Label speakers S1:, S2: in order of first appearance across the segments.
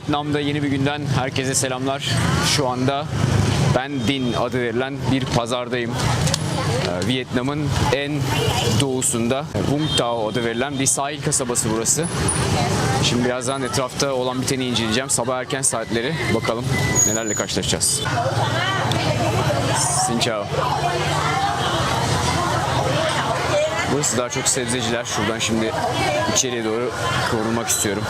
S1: Vietnam'da yeni bir günden herkese selamlar. Şu anda Ben Din adı verilen bir pazardayım. Ee, Vietnam'ın en doğusunda Vung Tau adı verilen bir sahil kasabası burası. Şimdi birazdan etrafta olan biteni inceleyeceğim. Sabah erken saatleri. Bakalım nelerle karşılaşacağız. Xin chào. Burası daha çok sebzeciler. Şuradan şimdi içeriye doğru kıvrılmak istiyorum.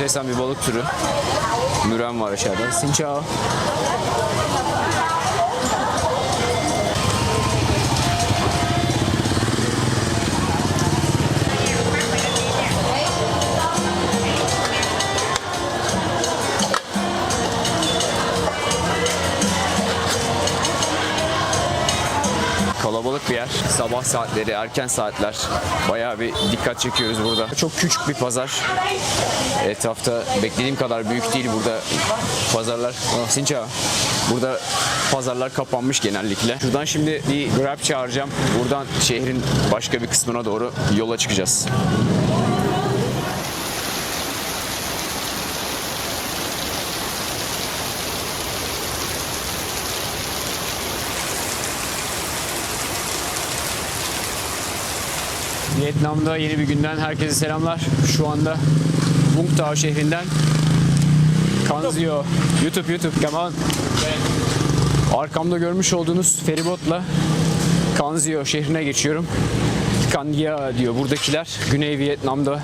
S1: Enteresan bir balık türü. Müren var aşağıda. Xin saatleri, erken saatler. Bayağı bir dikkat çekiyoruz burada. Çok küçük bir pazar. Etrafta beklediğim kadar büyük değil burada pazarlar. Oh, Sinça. Burada pazarlar kapanmış genellikle. Şuradan şimdi bir Grab çağıracağım. Buradan şehrin başka bir kısmına doğru yola çıkacağız. Vietnam'da yeni bir günden herkese selamlar. Şu anda Vung Tau şehrinden Kanzio YouTube YouTube come on. Arkamda görmüş olduğunuz feribotla Kanzio şehrine geçiyorum. Kangia diyor buradakiler. Güney Vietnam'da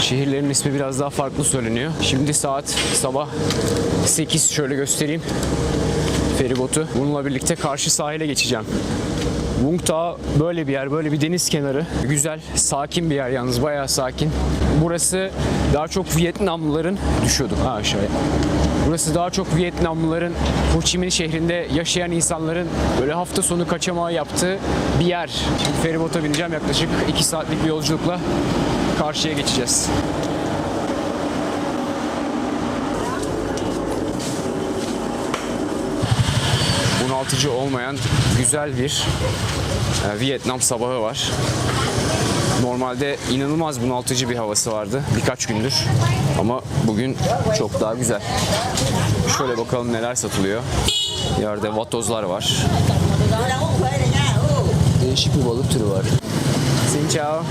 S1: şehirlerin ismi biraz daha farklı söyleniyor. Şimdi saat sabah 8 şöyle göstereyim feribotu. Bununla birlikte karşı sahile geçeceğim. Vung Tau böyle bir yer, böyle bir deniz kenarı. Güzel, sakin bir yer yalnız, bayağı sakin. Burası daha çok Vietnamlıların, düşüyordum ha aşağıya. Burası daha çok Vietnamlıların Ho Chi Minh şehrinde yaşayan insanların böyle hafta sonu kaçamağı yaptığı bir yer. Şimdi feribota bineceğim yaklaşık 2 saatlik bir yolculukla karşıya geçeceğiz. Bunaltıcı olmayan güzel bir e, Vietnam sabahı var. Normalde inanılmaz bunaltıcı bir havası vardı birkaç gündür. Ama bugün çok daha güzel. Şöyle bakalım neler satılıyor. Yerde vatozlar var. Değişik bir balık türü var. Xin chào.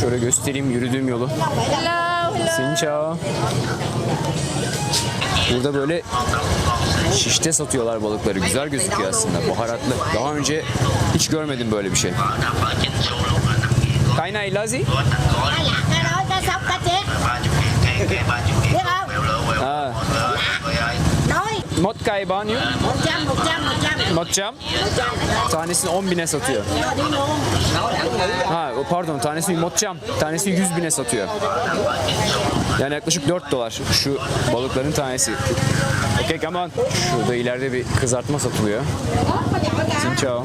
S1: Şöyle göstereyim yürüdüğüm yolu. Hello. Sinçao. Burada böyle şişte satıyorlar balıkları. Güzel gözüküyor aslında. Baharatlı. Daha önce hiç görmedim böyle bir şey. Kayna ilazi?
S2: Aa. Not kaybanyo? 100, 100
S1: matçam tanesini 10 bine satıyor. Ha pardon tanesini matçam tanesini 100 bine satıyor. Yani yaklaşık 4 dolar şu balıkların tanesi. Okey come on. Şurada ileride bir kızartma satılıyor. Xin chào.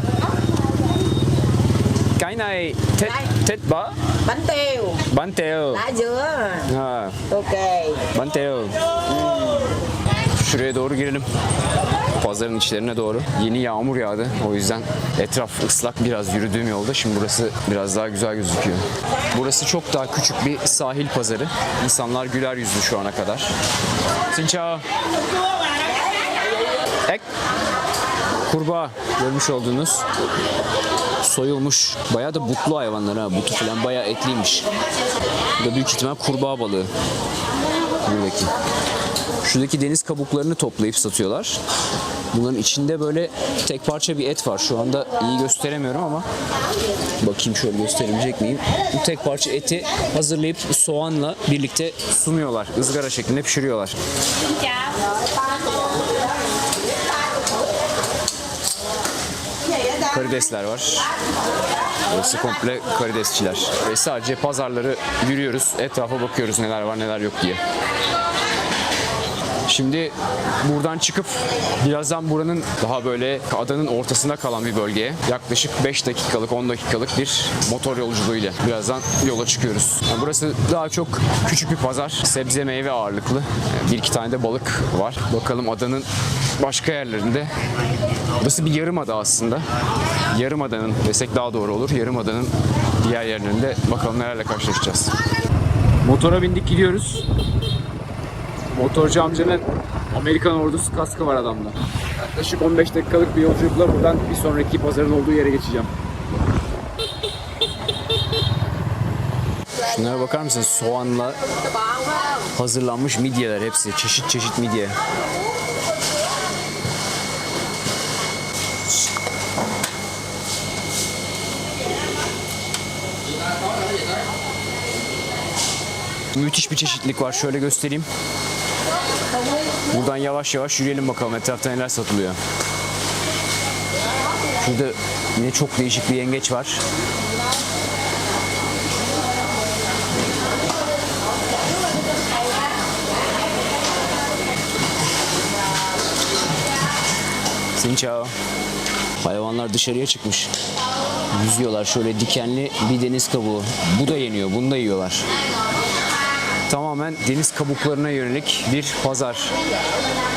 S1: Cái này thịt thịt bả?
S2: Bánh tèo.
S1: Bánh tèo.
S2: Lá dứa.
S1: Ha.
S2: Okay.
S1: Bánh tèo. Şuraya doğru girelim. Pazarın içlerine doğru. Yeni yağmur yağdı. O yüzden etraf ıslak biraz yürüdüğüm yolda. Şimdi burası biraz daha güzel gözüküyor. Burası çok daha küçük bir sahil pazarı. İnsanlar güler yüzlü şu ana kadar. Chào. Ek. Kurbağa görmüş olduğunuz soyulmuş. Bayağı da butlu hayvanlar ha. Butu falan bayağı etliymiş. Bu da büyük ihtimal kurbağa balığı. Buradaki. Şuradaki deniz kabuklarını toplayıp satıyorlar. Bunların içinde böyle tek parça bir et var. Şu anda iyi gösteremiyorum ama bakayım şöyle gösterebilecek miyim? Bu tek parça eti hazırlayıp soğanla birlikte sunuyorlar. ızgara şeklinde pişiriyorlar. Karidesler var. Burası komple karidesçiler. Ve sadece pazarları yürüyoruz. Etrafa bakıyoruz neler var neler yok diye. Şimdi buradan çıkıp birazdan buranın daha böyle adanın ortasında kalan bir bölgeye yaklaşık 5 dakikalık 10 dakikalık bir motor yolculuğuyla birazdan yola çıkıyoruz. Yani burası daha çok küçük bir pazar. Sebze meyve ağırlıklı. Bir iki tane de balık var. Bakalım adanın başka yerlerinde. Burası bir yarım ada aslında. Yarım adanın desek daha doğru olur. Yarım adanın diğer yerlerinde bakalım nelerle karşılaşacağız. Motora bindik gidiyoruz. Motorcu amcanın Amerikan ordusu kaskı var adamda. Yaklaşık 15 dakikalık bir yolculukla buradan bir sonraki pazarın olduğu yere geçeceğim. Şunlara bakar mısınız? Soğanla hazırlanmış midyeler hepsi. Çeşit çeşit midye. Müthiş bir çeşitlilik var. Şöyle göstereyim. Buradan yavaş yavaş yürüyelim bakalım etrafta neler satılıyor. Şurada yine çok değişik bir yengeç var. Xin chào. Hayvanlar dışarıya çıkmış. Yüzüyorlar şöyle dikenli bir deniz kabuğu. Bu da yeniyor, bunu da yiyorlar tamamen deniz kabuklarına yönelik bir pazar.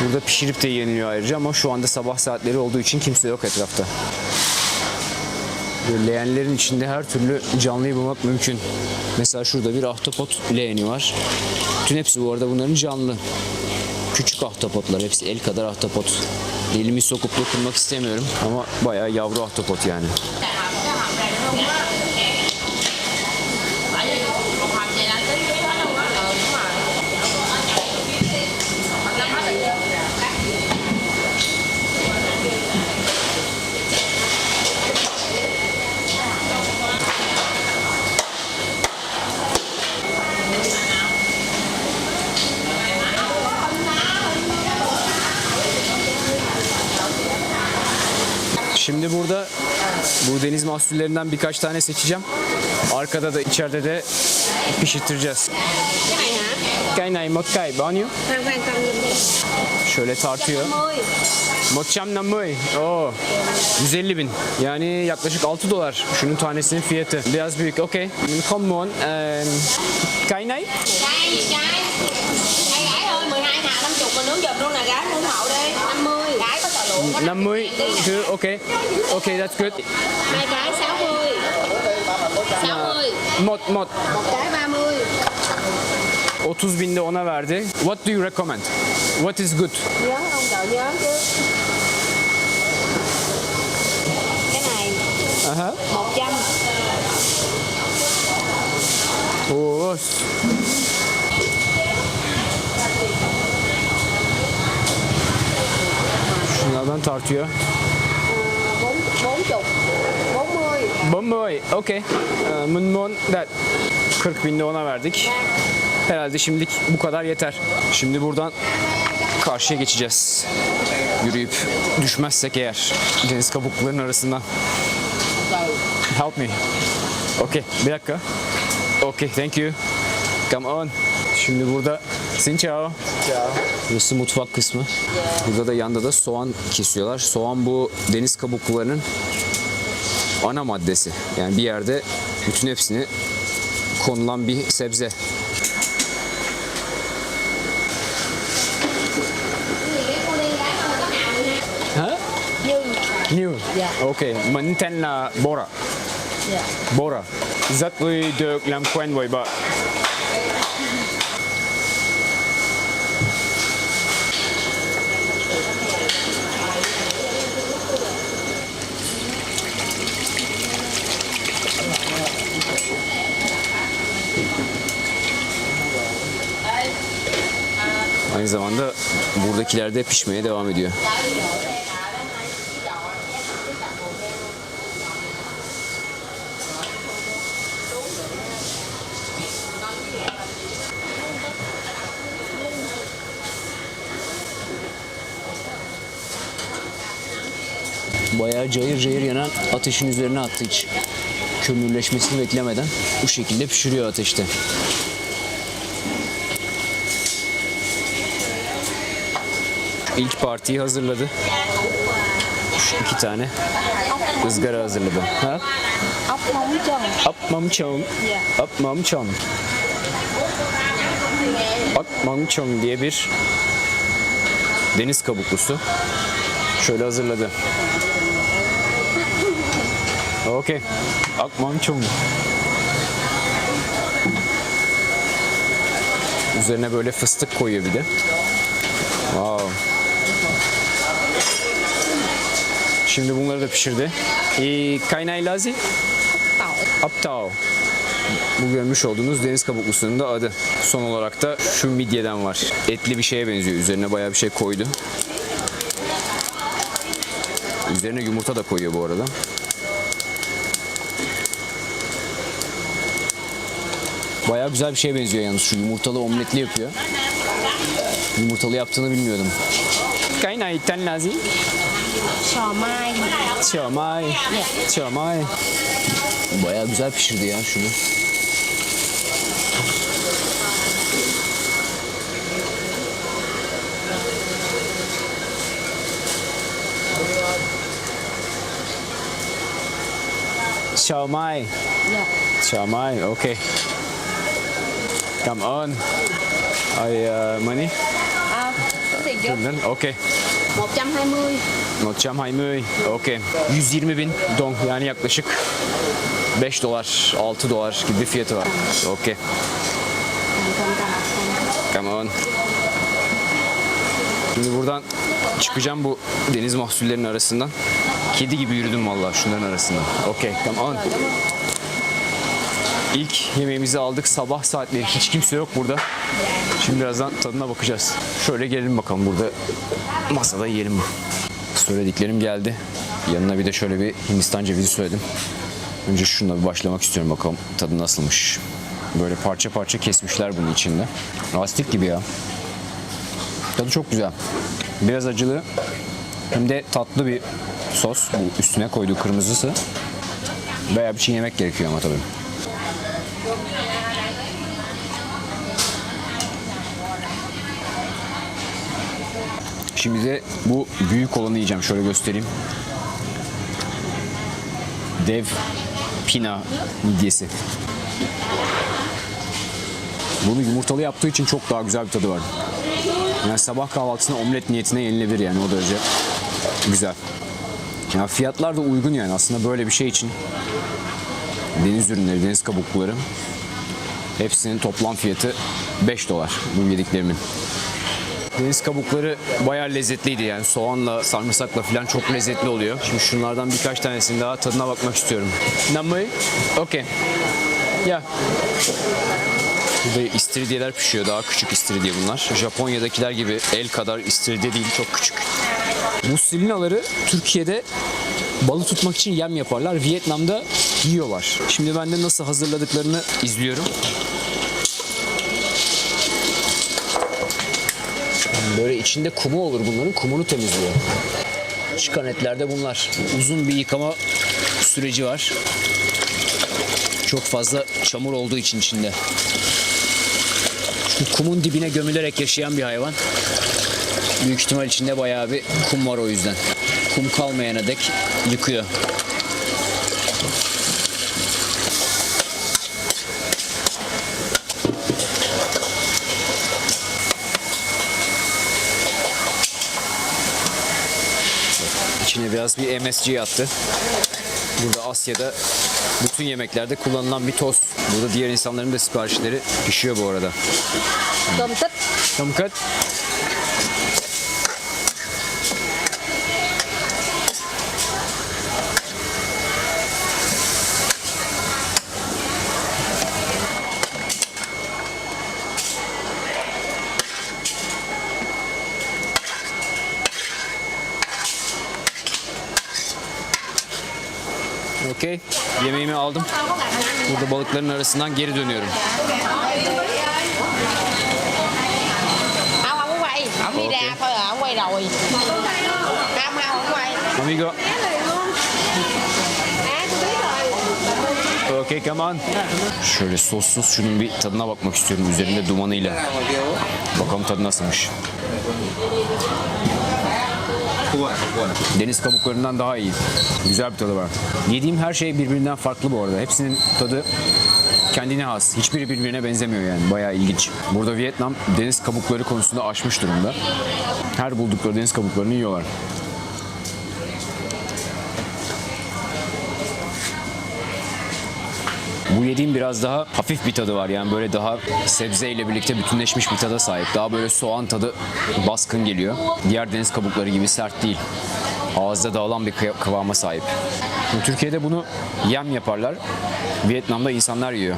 S1: Burada pişirip de yeniliyor ayrıca ama şu anda sabah saatleri olduğu için kimse yok etrafta. Böyle leğenlerin içinde her türlü canlıyı bulmak mümkün. Mesela şurada bir ahtapot leğeni var. Bütün hepsi bu arada bunların canlı. Küçük ahtapotlar hepsi el kadar ahtapot. Elimi sokup dokunmak istemiyorum ama bayağı yavru ahtapot yani. Şimdi burada bu deniz mahsullerinden birkaç tane seçeceğim. Arkada da içeride de
S2: khoan cầm giùm đi.
S1: Şöyle tartıyor.
S2: 50.
S1: 150. Oo. 150 bin. Yani yaklaşık 6 dolar. Şunun tanesinin fiyatı. Biraz büyük. Okey. Này?
S2: Cái gì cái? Cái gái ơi, 12 thằng 50 mà nướng giùm luôn nè gái, ủng hộ đi. 50.
S1: 50. Thứ, okay. Okay, that's good.
S2: Hai cái 60. 60.
S1: Mod, mod.
S2: Một cái 30.
S1: 30 binde ona verdi. What do you recommend? What is good?
S2: Nhớ không? Đợi nhớ chứ. Cái này
S1: Aha.
S2: 100.
S1: Oo. Şunlardan tartıyor.
S2: 4 40. 40.
S1: 40. Okey. Ee, Mınmon that 40 binde ona verdik. Herhalde şimdilik bu kadar yeter. Şimdi buradan karşıya geçeceğiz. Yürüyüp düşmezsek eğer deniz kabuklarının arasından. Help me. Okey, bir dakika. Okey, thank you. Come on. Şimdi burada chào. Burası mutfak kısmı. Burada da yanda da soğan kesiyorlar. Soğan bu deniz kabuklarının ana maddesi. Yani bir yerde bütün hepsini konulan bir sebze. Hả? Như. Ok, mình tên là Bora. Bora. Rất vui được làm quen với bạn. Buradakiler de pişmeye devam ediyor. Bayağı cayır cayır yanan ateşin üzerine attı hiç. Kömürleşmesini beklemeden bu şekilde pişiriyor ateşte. İlk partiyi hazırladı. Şu iki tane ızgara hazırladı. Ha? Apmam çam. Apmam çam. Apmam çam diye bir deniz kabuklusu. Şöyle hazırladı. Okey. Akmam çam. Üzerine böyle fıstık koyuyor bir de. Wow. Şimdi bunları da pişirdi. Ee, kaynay lazi?
S2: tỏi
S1: Aptao. Bu görmüş olduğunuz deniz kabuklusunun da adı. Son olarak da şu midyeden var. Etli bir şeye benziyor. Üzerine bayağı bir şey koydu. Üzerine yumurta da koyuyor bu arada. Bayağı güzel bir şeye benziyor yalnız. Şu yumurtalı omletli yapıyor. Yumurtalı yaptığını bilmiyordum. Kaynay ten lazım.
S2: Şor mai.
S1: Çamay. Yeah. Çamay. Bayağı güzel pişirdi ya şunu.
S2: mai,
S1: Yeah. Çamay. Okay. Cảm ơn. I uh, money.
S2: À, tiền
S1: chứ. Okay.
S2: 120.
S1: Notcham Haymöy. Okey. 120 bin dong yani yaklaşık 5 dolar, 6 dolar gibi bir fiyatı var.
S2: Okey.
S1: Come on. Şimdi buradan çıkacağım bu deniz mahsullerinin arasından. Kedi gibi yürüdüm vallahi şunların arasından. Okey, come on. İlk yemeğimizi aldık sabah saatleri. Hiç kimse yok burada. Şimdi birazdan tadına bakacağız. Şöyle gelelim bakalım burada masada yiyelim bu. Söylediklerim geldi. Yanına bir de şöyle bir Hindistan cevizi söyledim. Önce şununla bir başlamak istiyorum bakalım tadı nasılmış. Böyle parça parça kesmişler bunun içinde. Lastik gibi ya. Tadı çok güzel. Biraz acılı hem de tatlı bir sos. Bu üstüne koyduğu kırmızısı. Bayağı bir çiğnemek gerekiyor ama tabii. Şimdi de bu büyük olanı yiyeceğim. Şöyle göstereyim. Dev pina midyesi. Bunu yumurtalı yaptığı için çok daha güzel bir tadı var. Yani sabah kahvaltısına omlet niyetine yenilebilir yani o derece güzel. Yani fiyatlar da uygun yani aslında böyle bir şey için. Deniz ürünleri, deniz kabukluları hepsinin toplam fiyatı 5 dolar bu yediklerimin. Deniz kabukları bayağı lezzetliydi yani soğanla, sarımsakla falan çok lezzetli oluyor. Şimdi şunlardan birkaç tanesinin daha tadına bakmak istiyorum. Namı? Okey. Ya. Burada istiridyeler pişiyor. Daha küçük istiridye bunlar. Japonya'dakiler gibi el kadar istiridye değil, çok küçük. Bu silinaları Türkiye'de balık tutmak için yem yaparlar. Vietnam'da yiyorlar. Şimdi ben de nasıl hazırladıklarını izliyorum. Böyle içinde kumu olur bunların. Kumunu temizliyor. Çıkan etlerde bunlar. Uzun bir yıkama süreci var. Çok fazla çamur olduğu için içinde. Şu kumun dibine gömülerek yaşayan bir hayvan. Büyük ihtimal içinde bayağı bir kum var o yüzden. Kum kalmayana dek yıkıyor. İçine biraz bir MSG attı. Burada Asya'da bütün yemeklerde kullanılan bir toz. Burada diğer insanların da siparişleri pişiyor bu arada.
S2: Cơm tích
S1: Yemeğimi aldım. Burada balıkların arasından geri dönüyorum.
S2: Không, không có quay Không đi
S1: Ok.
S2: ra thôi à, không quay rồi Không, không, không quay
S1: Amigo. Okay, come on. Şöyle sossuz şunun bir tadına bakmak istiyorum üzerinde dumanıyla. Bakalım tadı nasılmış. Deniz kabuklarından daha iyi. Güzel bir tadı var. Yediğim her şey birbirinden farklı bu arada. Hepsinin tadı kendine has. Hiçbiri birbirine benzemiyor yani. Bayağı ilginç. Burada Vietnam deniz kabukları konusunda aşmış durumda. Her buldukları deniz kabuklarını yiyorlar. Bu yediğim biraz daha hafif bir tadı var. Yani böyle daha sebzeyle birlikte bütünleşmiş bir tada sahip. Daha böyle soğan tadı baskın geliyor. Diğer deniz kabukları gibi sert değil. Ağızda dağılan bir kıvama sahip. Türkiye'de bunu yem yaparlar. Vietnam'da insanlar yiyor.